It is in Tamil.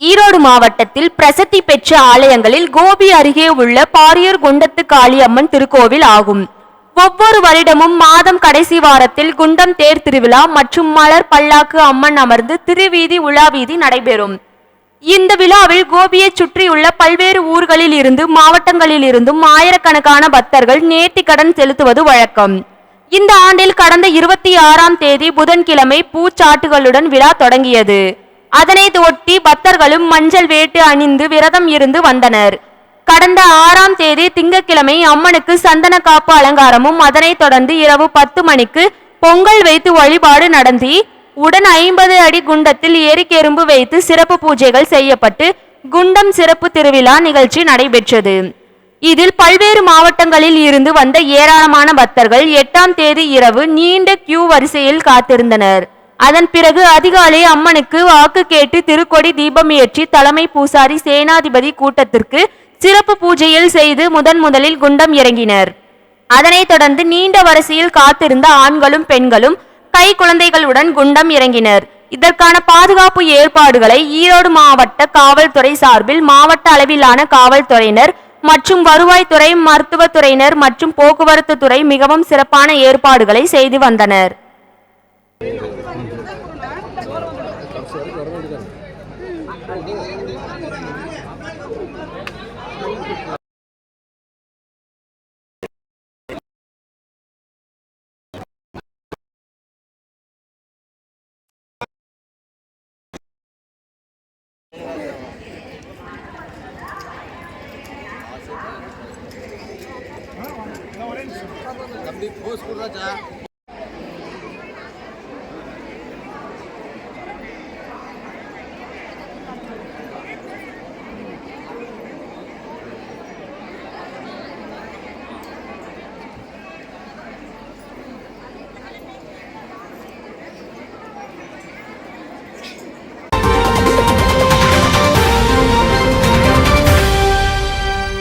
ஈரோடு மாவட்டத்தில் பிரசித்தி பெற்ற ஆலயங்களில் கோபி அருகே உள்ள பாரியூர் குண்டத்து காளியம்மன் திருக்கோவில் ஆகும். ஒவ்வொரு வருடமும் மாதம் கடைசி வாரத்தில் குண்டம் தேர் திருவிழா மற்றும் மலர் பல்லாக்கு அம்மன் அமர்ந்து திருவீதி உலாவீதி நடைபெறும். இந்த விழாவில் கோபியைச் சுற்றியுள்ள பல்வேறு ஊர்களில் இருந்து மாவட்டங்களில் இருந்தும் ஆயிரக்கணக்கான பக்தர்கள் நேர்த்திக்கடன் செலுத்துவது வழக்கம். இந்த ஆண்டில் கடந்த இருபத்தி ஆறாம் தேதி புதன்கிழமை பூச்சாட்டுகளுடன் விழா தொடங்கியது. அதனைத் ஒட்டி பக்தர்களும் மஞ்சள் வேட்டு அணிந்து விரதம் இருந்து வந்தனர். கடந்த ஆறாம் தேதி திங்கட்கிழமை அம்மனுக்கு சந்தன காப்பு அலங்காரமும் அதனைத் தொடர்ந்து இரவு பத்து மணிக்கு பொங்கல் வைத்து வழிபாடு நடந்தி உடன் ஐம்பது அடி குண்டத்தில் எரிக்கெரும்பு வைத்து சிறப்பு பூஜைகள் செய்யப்பட்டு குண்டம் சிறப்பு திருவிழா நிகழ்ச்சி நடைபெற்றது. இதில் பல்வேறு மாவட்டங்களில் இருந்து வந்த ஏராளமான பக்தர்கள் எட்டாம் தேதி இரவு நீண்ட கியூ வரிசையில் காத்திருந்தனர். அதன் பிறகு அதிகாலை அம்மனுக்கு வாக்கு கேட்டு திருக்கொடி தீபம் ஏற்றி தலைமை பூசாரி சேனாதிபதி கூட்டத்திற்கு சிறப்பு பூஜையில் செய்து முதன் முதலில் குண்டம் இறங்கினர். அதனைத் தொடர்ந்து நீண்ட வரிசையில் காத்திருந்த ஆண்களும் பெண்களும் கை குழந்தைகளுடன் குண்டம் இறங்கினர். இதற்கான பாதுகாப்பு ஏற்பாடுகளை ஈரோடு மாவட்ட காவல்துறை சார்பில் மாவட்ட அளவிலான காவல்துறையினர் மற்றும் வருவாய்த்துறை மருத்துவத்துறையினர் மற்றும் போக்குவரத்து துறை மிகவும் சிறப்பான ஏற்பாடுகளை செய்து வந்தனர். தம்பி போஸ் கொடுறாச்சா